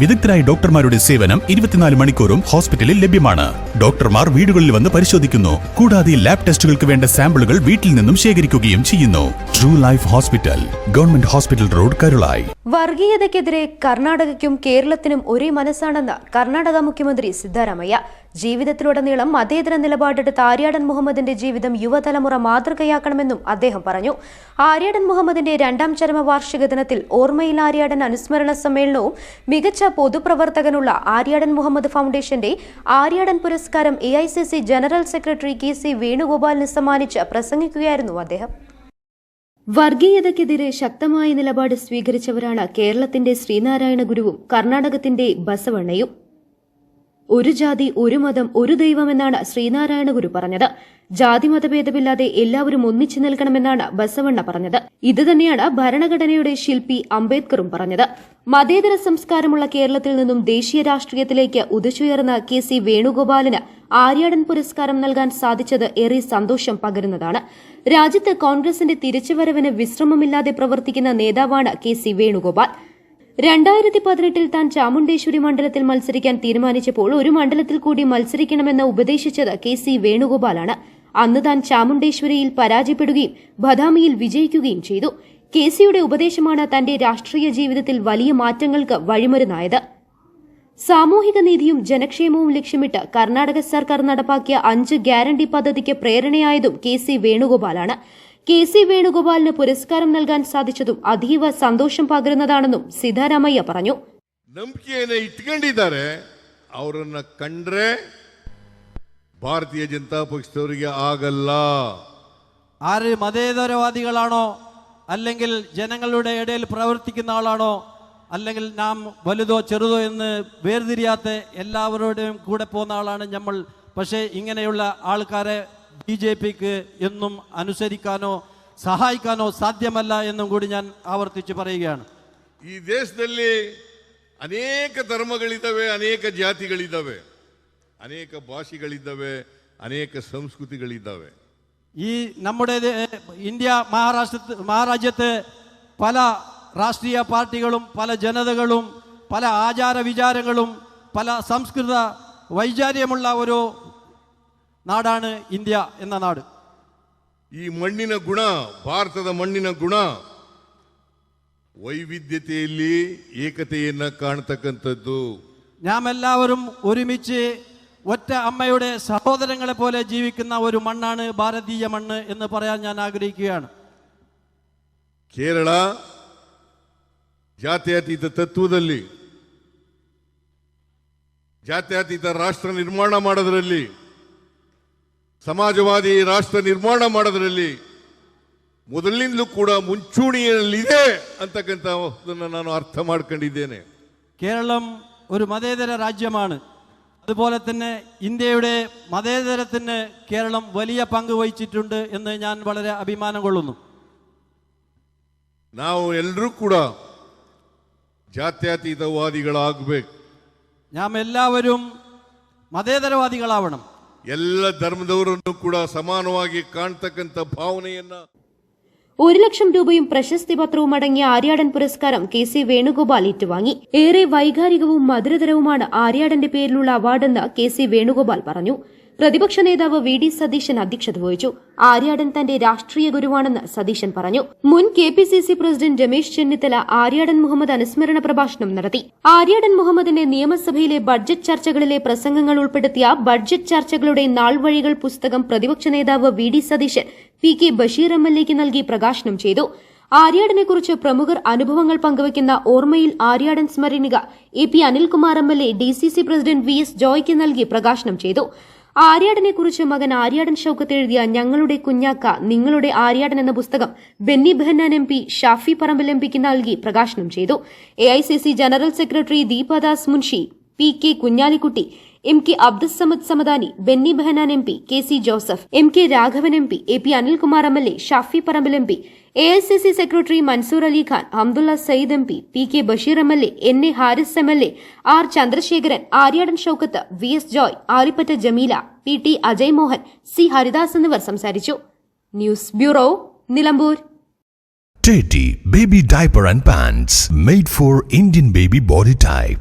വിദഗ്ധരായ ഡോക്ടർമാരുടെ സേവനം ഇരുപത്തിനാല് മണിക്കൂറും ഹോസ്പിറ്റലിൽ ലഭ്യമാണ്. ഡോക്ടർമാർ വീടുകളിൽ വന്ന് പരിശോധിക്കുന്നു. കൂടാതെ ലാബ് ടെസ്റ്റുകൾക്ക് വേണ്ട സാമ്പിളുകൾ വീട്ടിൽ നിന്നും ശേഖരിക്കുകയും ചെയ്യുന്നു. True life hospital government hospital road Karulai വർഗീയതയ്ക്കെതിരെ കർണാടകയ്ക്കും കേരളത്തിനും ഒരേ മനസ്സാണെന്ന് കർണാടക മുഖ്യമന്ത്രി സിദ്ധാരാമയ്യ ജീവിതത്തിലുടനീളം മതേതര നിലപാടെടുത്ത ആര്യാടൻ മുഹമ്മദിന്റെ ജീവിതം യുവതലമുറ മാതൃകയാക്കണമെന്നും അദ്ദേഹം പറഞ്ഞു. ആര്യാടൻ മുഹമ്മദിന്റെ രണ്ടാം ചരമവാർഷിക ദിനത്തിൽ ഓർമ്മയിൽ ആര്യാടൻ അനുസ്മരണ സമ്മേളനവും മികച്ച പൊതുപ്രവർത്തകനുള്ള ആര്യാടൻ മുഹമ്മദ് ഫൗണ്ടേഷന്റെ ആര്യാടൻ പുരസ്കാരം A general secretary K C വേണുഗോപാലിന് സമ്മാനിച്ച് പ്രസംഗിക്കുകയായിരുന്നു അദ്ദേഹം. വർഗീയതയ്ക്കെതിരെ ശക്തമായ നിലപാട് സ്വീകരിച്ചവരാണ് കേരളത്തിന്റെ ശ്രീനാരായണ ഗുരുവും കർണാടകത്തിന്റെ ബസവണ്ണയും. ഒരു ജാതി ഒരു മതം ഒരു ദൈവമെന്നാണ് ശ്രീനാരായണ ഗുരു പറഞ്ഞത്. ജാതി മതഭേദമില്ലാതെ എല്ലാവരും ഒന്നിച്ചു നിൽക്കണമെന്നാണ് ബസവണ്ണ പറഞ്ഞത്. ഇതുതന്നെയാണ് ഭരണഘടനയുടെ ശില്പി അംബേദ്കറും പറഞ്ഞത്. മതേതര സംസ്കാരമുള്ള കേരളത്തിൽ നിന്നും ദേശീയ രാഷ്ട്രീയത്തിലേക്ക് ഉദിച്ചുയർന്ന കെ സി വേണുഗോപാലിന് ആര്യാടൻ പുരസ്കാരം നൽകാൻ സാധിച്ചത് ഏറെ സന്തോഷം പകരുന്നതാണ്. രാജ്യത്ത് കോൺഗ്രസിന്റെ തിരിച്ചുവരവിന് വിശ്രമമില്ലാതെ പ്രവർത്തിക്കുന്ന നേതാവാണ് കെ സി വേണുഗോപാൽ. രണ്ടായിരത്തി പതിനെട്ടിൽ താൻ ചാമുണ്ടേശ്വരി മണ്ഡലത്തിൽ മത്സരിക്കാൻ തീരുമാനിച്ചപ്പോൾ ഒരു മണ്ഡലത്തിൽ കൂടി മത്സരിക്കണമെന്ന് ഉപദേശിച്ചത് കെ സി വേണുഗോപാലാണ്. അന്ന് താൻ ചാമുണ്ടേശ്വരിയിൽ പരാജയപ്പെടുകയും ബദാമിയിൽ വിജയിക്കുകയും ചെയ്തു. കെ സിയുടെ ഉപദേശമാണ് തന്റെ രാഷ്ട്രീയ ജീവിതത്തിൽ വലിയ മാറ്റങ്ങൾക്ക് വഴിമരുന്നായത്. സാമൂഹിക നീതിയും ജനക്ഷേമവും ലക്ഷ്യമിട്ട് കർണാടക സർക്കാർ നടപ്പാക്കിയ അഞ്ച് ഗ്യാരണ്ടി പദ്ധതിക്ക് പ്രേരണയായതും കെ സി വേണുഗോപാലാണ്. കെ സി വേണുഗോപാലിന് പുരസ്കാരം നൽകാൻ സാധിച്ചതും അതീവ സന്തോഷം പകരുന്നതാണെന്നും സിദ്ധാരാമയ്യ പറഞ്ഞു ನಂಬಿಕೆಯನ್ನು ಇಟ್ಕೊಂಡಿದ್ದಾರೆ ಅವರನ್ನ ಕಂಡ್ರೆ ಭಾರತೀಯ ಜನತಾ ಪಕ್ಷದವರಿಗೆ ಆಗಲ್ಲ ആര് മതേതരവാദികളാണോ അല്ലെങ്കിൽ ജനങ്ങളുടെ ഇടയിൽ പ്രവർത്തിക്കുന്ന ആളാണോ അല്ലെങ്കിൽ നാം വലുതോ ചെറുതോ എന്ന് വേർതിരിയാത്ത എല്ലാവരുടെയും കൂടെ പോകുന്ന ആളാണ് നമ്മൾ പക്ഷേ ഇങ്ങനെയുള്ള ആൾക്കാരെ ബി ജെ പിക്ക് എന്നും അനുസരിക്കാനോ സഹായിക്കാനോ സാധ്യമല്ല എന്നും കൂടി ഞാൻ ആവർത്തിച്ച് പറയുകയാണ് ಈ ದೇಶದಲ್ಲಿ ಅನೇಕ ಧರ್ಮಗಳಿದ್ದಾವೆ ಅನೇಕ ಜಾತಿಗಳಿದ್ದಾವೆ ಅನೇಕ ಭಾಷೆಗಳಿದ್ದಾವೆ ಅನೇಕ ಸಂಸ್ಕೃತಿಗಳಿದ್ದಾವೆ ഈ നമ്മുടെ ദേ- ഇന്ത്യ മഹാരാഷ്ട്ര മഹാരാജ്യത്ത് പല രാഷ്ട്രീയ പാർട്ടികളും പല ജനതകളും പല ആചാര വിചാരങ്ങളും പല സംസ്കൃത വൈചാര്യമുള്ള ഒരു നാടാണ് ഇന്ത്യ എന്ന നാട് ಈ ಮಣ್ಣಿನ ಗುಣ ಭಾರತದ ಮಣ್ಣಿನ ಗುಣ ವೈವಿಧ್ಯತೆಯಲ್ಲಿ ಏಕತೆಯನ್ನ ಕಾಣ್ತಕ್ಕಂಥದ್ದು നാം എല്ലാവരും ഒരുമിച്ച് ഒറ്റ അമ്മയുടെ സഹോദരങ്ങളെ പോലെ ജീവിക്കുന്ന ഒരു മണ്ണാണ് ഭാരതീയ മണ്ണ് എന്ന് പറയാൻ ഞാൻ ആഗ്രഹിക്കുകയാണ് ಕೇರಳ ಜಾತ್ಯತೀತ ತತ್ವದಲ್ಲಿ ಜಾತ್ಯತೀತ ರಾಷ್ಟ್ರ ನಿರ್ಮಾಣ ಮಾಡೋದ್ರಲ್ಲಿ ಸಮಾಜವಾದಿ ರಾಷ್ಟ್ರ ನಿರ್ಮಾಣ ಮಾಡೋದ್ರಲ್ಲಿ ಮೊದಲಿನಿಂದಲೂ ಕೂಡ ಮುಂಚೂಣಿಯಲ್ಲಿದೆ ಅಂತಕ್ಕಂಥದ್ದನ್ನು ನಾನು ಅರ್ಥ ಮಾಡ್ಕೊಂಡಿದ್ದೇನೆ കേരളം ഒരു മതേതര രാജ്യമാണ് അതുപോലെ തന്നെ ഇന്ത്യയുടെ മതേതരത്തിന് കേരളം വലിയ പങ്ക് വഹിച്ചിട്ടുണ്ട് എന്ന് ഞാൻ വളരെ അഭിമാനം കൊള്ളുന്നു ನಾವು ಎಲ್ಲರೂ ಕೂಡ ಜಾತ್ಯತೀತವಾದಿಗಳಾಗಬೇಕು നാം എല്ലാവരും മതേതരവാദികളാവണം ಎಲ್ಲ ಧರ್ಮದವರನ್ನು ಕೂಡ ಸಮಾನವಾಗಿ ಕಾಣ್ತಕ್ಕಂಥ ಭಾವನೆಯನ್ನ ഒരു ലക്ഷം രൂപയും പ്രശസ്തി പത്രവും അടങ്ങിയ ആര്യാടൻ പുരസ്കാരം കെ സി വേണുഗോപാൽ ഏറ്റുവാങ്ങി ഏറെ വൈകാരികവും മധുരതരവുമാണ് ആര്യാടന്റെ പേരിലുള്ള അവാർഡെന്ന് കെ സി വേണുഗോപാൽ പറഞ്ഞു പ്രതിപക്ഷ നേതാവ് വി ഡി സതീശൻ അധ്യക്ഷത വഹിച്ചു. ആര്യാടൻ തന്റെ രാഷ്ട്രീയ ഗുരുവാണെന്ന് സതീശൻ പറഞ്ഞു. മുൻ K P C C president Ramesh Chennithala Aryadan Muhammad അനുസ്മരണ പ്രഭാഷണം നടത്തി. ആര്യാടൻ മുഹമ്മദിന്റെ നിയമസഭയിലെ ബഡ്ജറ്റ് ചർച്ചകളിലെ പ്രസംഗങ്ങൾ ഉൾപ്പെടുത്തിയ ബഡ്ജറ്റ് ചർച്ചകളുടെ നാൾവഴികൾ പുസ്തകം പ്രതിപക്ഷ നേതാവ് V D Satheesan P K Basheer M L എക്ക് നൽകി പ്രകാശനം ചെയ്തു. ആര്യാടനെക്കുറിച്ച് പ്രമുഖർ അനുഭവങ്ങൾ പങ്കുവയ്ക്കുന്ന ഓർമ്മയിൽ Aryadan സ്മരണിക A P Anilkumar M L A D C C president V S ജോയ്ക്ക് നൽകി പ്രകാശനം ചെയ്തു. ആര്യാടനെക്കുറിച്ച് മകൻ ആര്യാടൻ ഷൌക്കത്ത് എഴുതിയ ഞങ്ങളുടെ കുഞ്ഞാക്ക നിങ്ങളുടെ ആര്യാടൻ എന്ന പുസ്തകം Benny Behanan M P Shafi Parambil M പിക്ക് നൽകി പ്രകാശനം ചെയ്തു. A general secretary Deepa Das Munshi P K Kunhalikutty M K Abdussamad Samadani Benny Behanan M P K C Joseph M K Raghavan M P A P Anilkumar M L A Shafi Parambil M P A I C C secretary Mansoor Ali Khan Sayyid M P P K Basheer M L A N A Haris M L A R Chandrasekharan Aryadan Shoukath V S Joy Alippatta Jameela P T Ajay Mohan C Haridas എന്നിവർ സംസാരിച്ചു news bureau Nilambur Teddy Baby Diaper and Pants made for Indian baby body type.